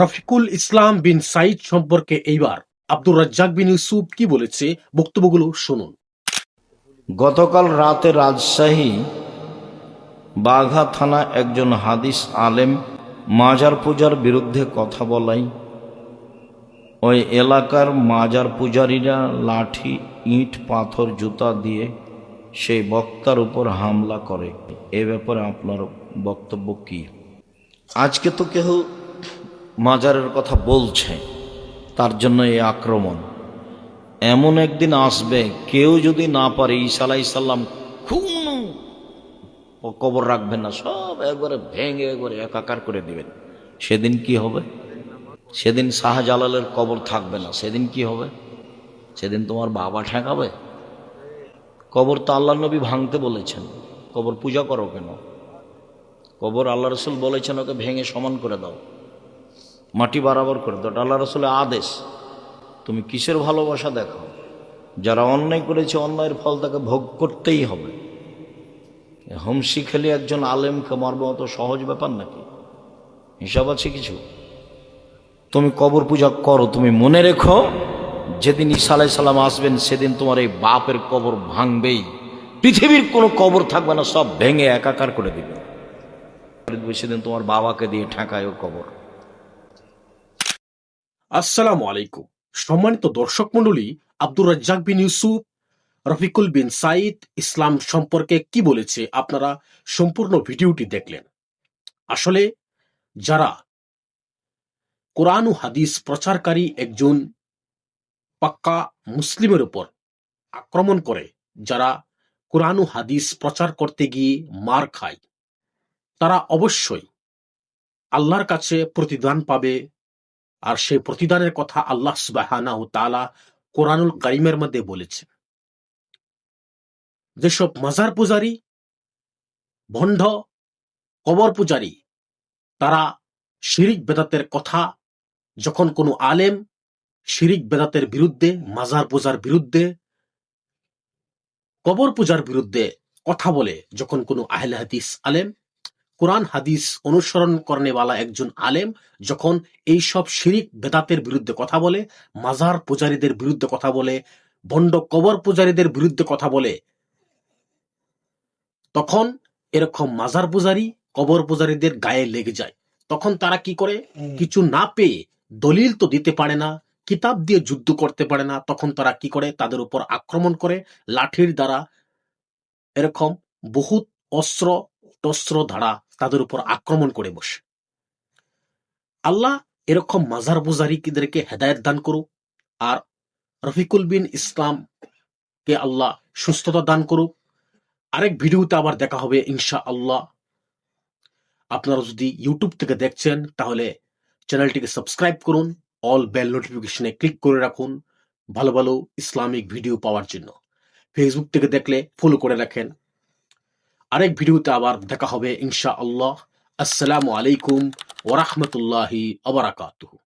রফিকুল ইসলাম বিন সাইদ সম্পর্কে এইবার আব্দুর রাজ্জাক বিন ইউসুফ কি বলেছে, বক্তব্যগুলো শুনুন। গতকাল রাতে রাজশাহী বাঘা থানা একজন হাদিস আলেম মাজার পূজার বিরুদ্ধে কথা বলাই। ওই এলাকার মাজার পূজারীরা লাঠি ইট, পাথর, জুতা দিয়ে সেই বক্তার উপর হামলা করে। এ ব্যাপারে আপনার বক্তব্য কি? আজকে তো কেউ মাজারের কথা বলছে, তার জন্য এই আক্রমণ। এমন একদিন আসবে, কেউ যদি না পারে ঈসা আলাইসাল্লাম কোনো কবর রাখবেন না, সব একবারে ভেঙে একবারে একাকার করে দিবেন। সেদিন কি হবে? সেদিন শাহজালালের কবর থাকবে না, সেদিন কি হবে? সেদিন তোমার বাবা ঠেকাবে? কবর তো আল্লাহ নবী ভাঙতে বলেছেন। কবর পূজা করো কেন? কবর আল্লাহ রসুল বলেছেন, ওকে ভেঙে সমান করে দাও। মাটি বরাবর করে দাও। আল্লাহ রসুলের আদেশ। তুমি কিসের ভালোবাসা দেখো যারা অন্যায় করেছে, অন্যায়ের ফল তাকে ভোগ করতেই হবে। হোমসি খেলে একজন আলেমকে মারবে অত সহজ ব্যাপার নাকি? হিসাব আছে কিছু? তুমি কবর পূজা করো, তুমি মনে রেখো যেদিন ঈসা আলাই সাল্লাম আসবেন, সেদিন তোমার এই বাপের কবর ভাঙবেই। পৃথিবীর কোনো কবর থাকবে না, সব ভেঙে একাকার করে দিবে। সেদিন তোমার বাবাকে দিয়ে ঠেকায় ও কবর। আসসালামু আলাইকুম। সম্মানিত দর্শক মণ্ডলী, আব্দুর রাজ্জাক বিন ইউসুফ, রফিকুল বিন সাইদ ইসলাম সম্পর্কে কি বলেছে আপনারা সম্পূর্ণ ভিডিওটি দেখলেন। আসলে, যারা কোরআন ও হাদিস প্রচারকারী একজন পাক্কা মুসলিমের উপর আক্রমণ করে, যারা কোরআন ও হাদিস প্রচার করতে গিয়ে মার খায়। তারা অবশ্যই আল্লাহর কাছে প্রতিদান পাবে আর সেই প্রতিদানের কথা আল্লাহ সুবাহানাহু তাআলা কোরআনুল কারিমের মধ্যে বলেছেন যেসব মাজার পূজারী ভণ্ড কবর পূজারী, তারা শিরিক বেদাতের কথা, যখন কোনো আলেম শিরিক বেদাতের বিরুদ্ধে মাজার পূজার বিরুদ্ধে কবর পূজার বিরুদ্ধে কথা বলে যখন কোনো আহলে হাদিস আলেম কোরআন হাদিস অনুসরণ করেনেওয়ালা একজন আলেম যখন এই সব শিরিক বেদাতের বিরুদ্ধে কথা বলে মাজার পূজারীদের বিরুদ্ধে কথা বলে ভণ্ড কবর পূজারীদের বিরুদ্ধে কথা বলে তখন এরকম মাজার পূজারী কবর পূজারীদের গায়ে লেগে যায়। তখন তারা কি করে? কিছু না পেয়ে দলিল তো দিতে পারে না কিতাব দিয়ে যুদ্ধ করতে পারে না, তখন তারা কি করে? তাদের উপর আক্রমণ করে, লাঠির দ্বারা এরকম বহুত অস্ত্র, টস্ত্র ধারা তাদের উপর আক্রমণ করে বসে। আল্লাহ এরকম মাজার বুজারিদেরকে হেদায়ত দান করুক আর রফিকুল বিন ইসলাম কে আল্লাহ সুস্থতা দান করুক। আরেক ভিডিওতে আবার দেখা হবে ইনশা আল্লাহ আপনারা যদি ইউটিউব থেকে দেখছেন, তাহলে চ্যানেলটিকে সাবস্ক্রাইব করুন। অল বেল নোটিফিকেশনে ক্লিক করে রাখুন ভালো ভালো ইসলামিক ভিডিও পাওয়ার জন্য। ফেসবুক থেকে দেখলে ফলো করে রাখেন। আরেক ভিডিওতে আবার দেখা হবে ইনশা আল্লাহ আসসালামু আলাইকুম ওরহমতুল্লাহি আবরাকাতুহু